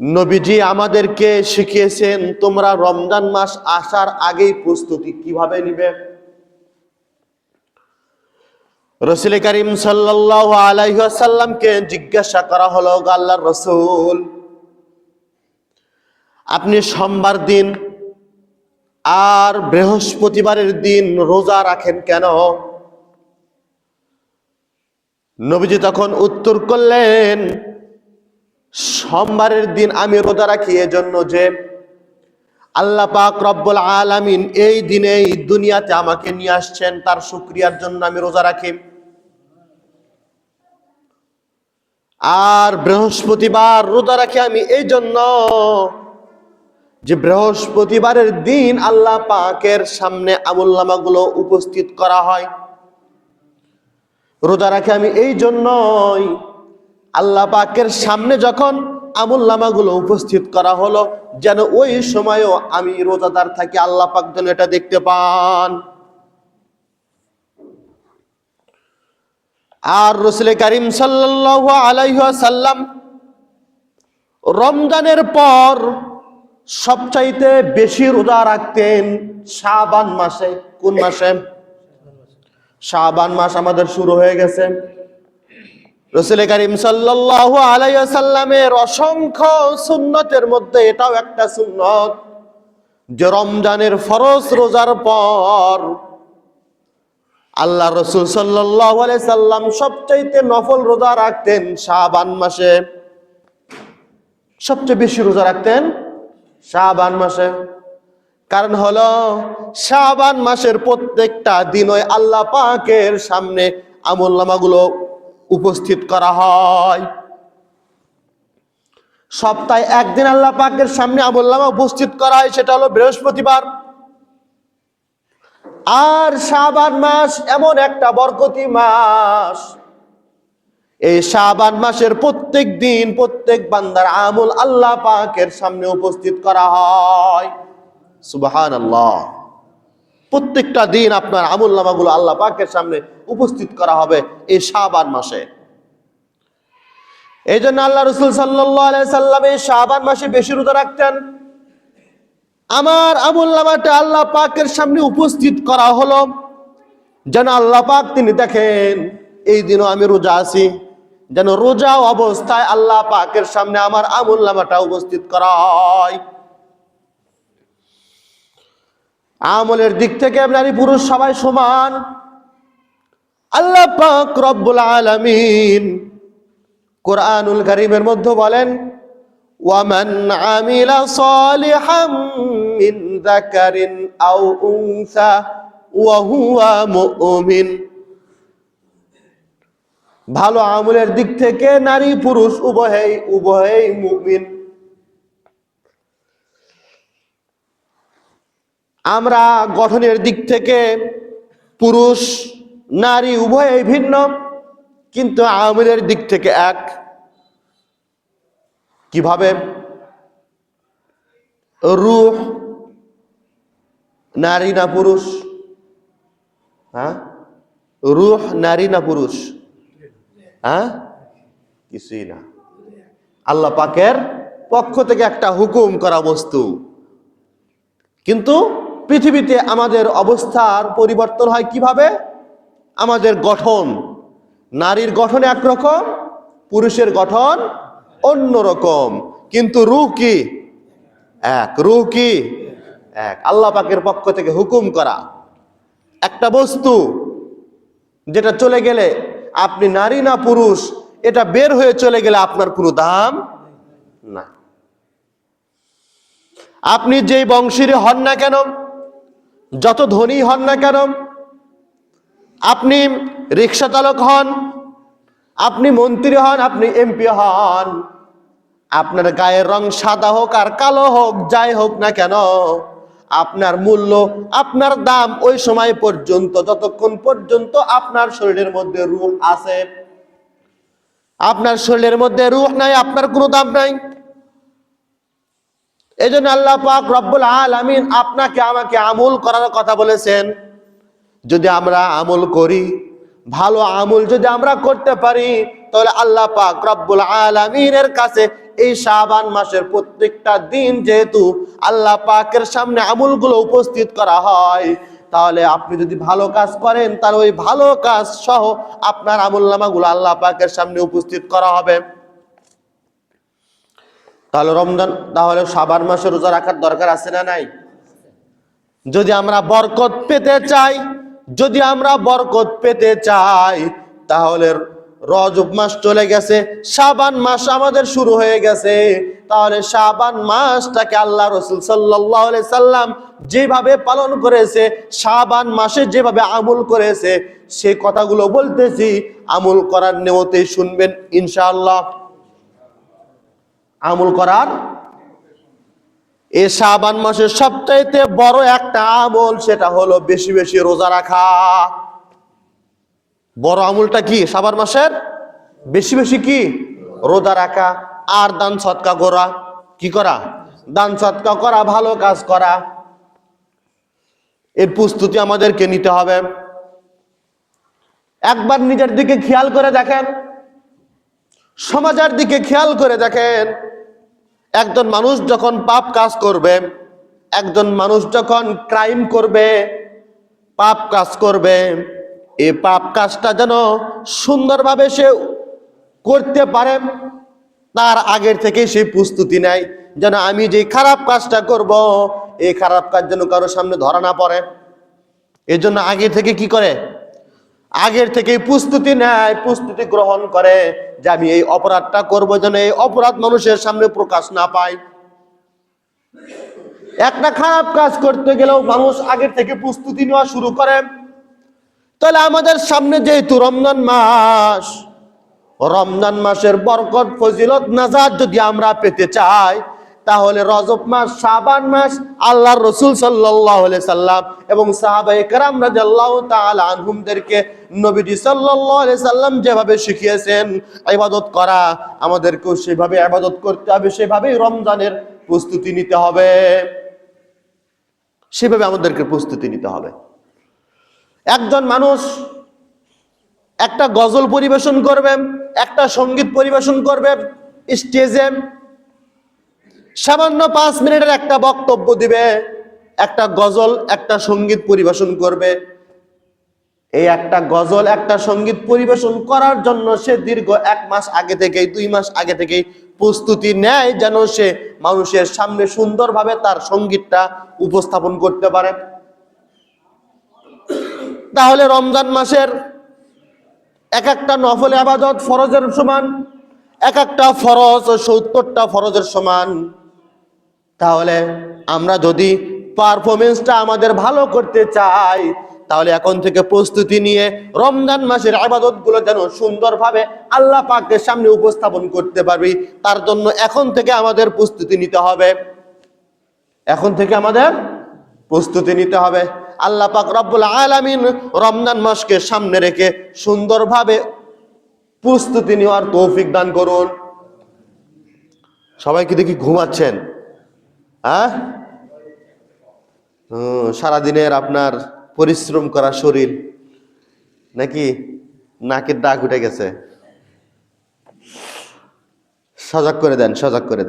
নবীজি আমাদেরকে শিখিয়েছেন, তোমরা রমজান মাস আসার আগেই প্রস্তুতি কীভাবে নিবে? রসুল করিম আলাইসাল্লামকে জিজ্ঞাসা করা হলো, গো আল্লাহর রসুল, আপনি সোমবার দিন আর বৃহস্পতিবারের দিন রোজা রাখেন কেন? নবীজি তখন উত্তর করলেন সোমবারের দিন আমি রোজা রাখি, এজন্য যে আল্লাহ পাক রব্বুল আলামিন এই দিনে এই দুনিয়াতে আমাকে নিয়ে আসছেন, তার শুক্রিয়ার জন্য আমি রোজা রাখি। আর বৃহস্পতিবার রোজা রাখি আমি এই জন্য যে বৃহস্পতিবারের দিন আল্লাহ পাকের সামনে আমুল্লামাগুলো উপস্থিত করা হয়। রোজা রাখি আমি এই জন্যই আল্লাহ পাকের সামনে যখন আমুল্লামাগুলো উপস্থিত করা হলো, যেন ওই সময়ও আমি রোজাদার থাকি, আল্লাহ পাক যেন এটা দেখতে পান। আর রসুল করিম সাল্লাহ আলাইসাল্লাম রমজানের পর সবচাইতে বেশি রোজা রাখতেন শাবান মাসে। কোন মাসে? শাবান মাস আমাদের শুরু হয়ে গেছে। রসুল করিম সাল্লাহ আলাইসাল্লামের অসংখ্য সুন্নতের মধ্যে এটাও একটা সুন্নত যে রমজানের ফরজ রোজার পর আল্লাহ রসুল সাল্লাহ সাল্লাম সবচাইতে নফল রোজা রাখতেন শাবান মাসে। সবচেয়ে বেশি রোজা রাখতেন শাবান মাসে। কারণ হলো শাবান মাসের প্রত্যেকটা দিনই আল্লাহ পাকের সামনে আমুল্লামাগুলো উপস্থিত করা হয়। সপ্তাহে একদিন আল্লাহ পাকের সামনে আমুল্লামা উপস্থিত করা হয়, সেটা হলো বৃহস্পতিবার। আর শাবান মাস এমন একটা বরকতি মাস। এই শাবান মাসের প্রত্যেক দিন প্রত্যেক বান্দার আমল আল্লাহ পাকের সামনে উপস্থিত করা হয়। সুবাহান আল্লাহ প্রত্যেকটা দিন আপনার আমল নামাগুলো আল্লাহ পাকের সামনে উপস্থিত করা হবে এই শাবান মাসে। এই জন্য আল্লাহ রসুল সাল্লাম এই শাবান মাসে বেশি রোজা রাখতেন। আমার আমল নামাটা আল্লাহ পাকের সামনে উপস্থিত করা হলো। যেন আল্লাহ পাক তিনি দেখেন, এই দিনও আমি রোজা আছি। যেন রোজা অবস্থায় আল্লাহ পাকের সামনে আমার আমল নামাটা উপস্থিত করা হয় আমলের দিক থেকে নারী পুরুষ সবাই সমান। আল্লাহ পাক রব্বুল আলামিন কোরআনুল কারীমের মধ্যে বলেন আমিলা সালিহাম মিন যাকারিন আও উনসা ওয়া হুয়া মুমিন। ভালো আমলের দিক থেকে নারী পুরুষ উভয়ই উভয়ই মুমিন। আমরা গঠনের দিক থেকে পুরুষ নারী উভয়ই ভিন্ন, কিন্তু আমলের দিক থেকে এক। কীভাবে? রূহ, নারী না পুরুষ? হ্যাঁ? রূহ, নারী না পুরুষ? হ্যাঁ? কিছুই না। আল্লাহ পাকের পক্ষ থেকে একটা হুকুম করা বস্তু। কিন্তু পৃথিবীতে আমাদের অবস্থার পরিবর্তন হয় কীভাবে? আমাদের গঠন। নারীর গঠন একরকম পুরুষের গঠন অন্য রকম। কিন্তু রুহ কি? এক রুহ কি? এক। আল্লাহ পাকের পক্ষ থেকে হুকুম করা। একটা বস্তু যেটা চলে গেলে আপনি নারী না পুরুষ, এটা বের হয়ে চলে গেলে আপনার কোনো দাম না আপনি যেই বংশীর হন না কেন, যত ধনী হন না কেন আপনি রিক্সা চালক হন, আপনি মন্ত্রী হন, আপনি এমপি হন। আপনার গায়ের রং সাদা হোক আর কালো হোক, যাই হোক না কেন, আপনার মূল্য, আপনার দাম ওই সময় পর্যন্ত, যতক্ষণ পর্যন্ত আপনার শরীরের মধ্যে রূহ আছে। আপনার শরীরের মধ্যে রূহ নাই, আপনার কোনো দাম নাই। এই জন্য আল্লাহ পাক রব্বুল আলামিন আপনাকে, আমাকে আমল করার কথা বলেছেন। যদি আমরা আমল করি, ভালো আমল যদি আমরা করতে পারি, তাহলে আল্লাহ পাক রব্বুল আলামিনের কাছে এই শাবান মাসের প্রত্যেকটা দিন যেহেতু আল্লাহ পাকের সামনে আমলগুলো উপস্থিত করা হয়, তাহলে আপনি যদি ভালো কাজ করেন তাহলে ওই ভালো কাজ সহ আপনার আমল নামাগুলো আল্লাহ পাকের সামনে উপস্থিত করা হবে। তাহলে রমজান, তাহলে সাবান মাসে রোজা রাখার দরকার আছে না নাই? যদি আমরা বরকত পেতে চাই যদি আমরা বরকত পেতে চাই, তাহলে রজব মাস চলে গেছে, শাবান মাস আমাদের শুরু হয়ে গেছে। তাহলে শাবান মাসটাকে আল্লাহ রসুল সাল্লাহ সাল্লাম যেভাবে পালন করেছে, শাবান মাসে যেভাবে আমল করেছে, সে কথাগুলো বলতেছি, আমল করার নেমতেই শুনবেন ইনশাআল্লাহ। আমল করার এ শাবান মাসের সবচাইতে বড় একটা আমল সেটা হলো বেশি বেশি রোজা রাখা। বড় আমলটা কি শাবান মাসের? বেশি বেশি কি? রোজা রাখা আর দান সৎকা করা। কি করা? দান সৎকা করা, ভালো কাজ করা। এর প্রস্তুতি আমাদেরকে নিতে হবে। একবার নিজের দিকে খেয়াল করে দেখেন। সমাজের দিকে খেয়াল করে দেখেন। একজন মানুষ যখন পাপ কাজ করবে, একজন মানুষ যখন ক্রাইম করবে, পাপ কাজ করবে এই পাপ কাজটা যেন সুন্দরভাবে সে করতে পারে, তার আগের থেকে সে প্রস্তুতি নেয়, যেন আমি যে খারাপ কাজটা করব, এই খারাপ কাজ যেন কারোর সামনে ধরা না পড়ে। এর জন্য আগে থেকে কি করে? আগের থেকে প্রস্তুতি নেয়, প্রস্তুতি গ্রহণ করে যে আমি এই অপরাধটা করব যেন এই অপরাধ মানুষের সামনে প্রকাশ না পায়। একটা খারাপ কাজ করতে গেলেও মানুষ আগের থেকে প্রস্তুতি নেওয়া শুরু করে। তাহলে আমাদের সামনে যেহেতু রমজান মাস, রমজান মাসের বরকত, ফজিলত নাজাদ যদি আমরা পেতে চাই তাহলে রজব মাস, শাবান মাস, আল্লাহর রসুল সাল্লাহ সাল্লাম এবং সাহাবাই কারাম রাজাল্লাহ তাআলা আনহুমদেরকে নবীজি সাল্লাহ সাল্লাম যেভাবে শিখিয়েছেন ইবাদত করা, আমাদেরকেও সেভাবে ইবাদত করতে হবে, সেভাবেই রমজানের প্রস্তুতি নিতে হবে। সেভাবে আমাদেরকে প্রস্তুতি নিতে হবে। একজন মানুষ একটা গজল পরিবেশন করবে, একটা সংগীত পরিবেশন করবে, স্টেজে সামান্য পাঁচ মিনিটের একটা বক্তব্য দিবে, একটা গজল, একটা সংগীত পরিবেশন করবে। এই একটা গজল, একটা সংগীত পরিবেশন করার জন্য সে দীর্ঘ এক মাস আগে থেকেই, দুই মাস আগে থেকেই প্রস্তুতি নেয় যেন সে মানুষের সামনে সুন্দরভাবে তার সঙ্গীতটা উপস্থাপন করতে পারে। তাহলে রমজান মাসের এক একটা নফল আবাদত ফরজের সমান, এক একটা ফরজ সত্তরটা ফরজের সমান। তাহলে আমরা যদি পারফরমেন্সটা আমাদের ভালো করতে চাই, তাহলে এখন থেকে প্রস্তুতি নিয়ে রমজান মাসের আবাদতগুলো যেন সুন্দরভাবে আল্লাহ পাকের সামনে উপস্থাপন করতে পারবি, তার জন্য এখন থেকে আমাদের প্রস্তুতি নিতে হবে। এখন থেকে আমাদের প্রস্তুতি নিতে হবে। আল্লাহ পাক রব্বুল আলামিন রমজান মাসকে সামনে রেখে সুন্দরভাবে প্রস্তুতি নেওয়ার তৌফিক দান করুন। সবাই কি দেখি ঘুমাচ্ছেন? হ্যাঁ? সারাদিনের আপনার পরিশ্রম করা শরীর নাকি নাকের দাগ উঠে গেছে? সজাগ করে দেন, সজাগ করে দেন।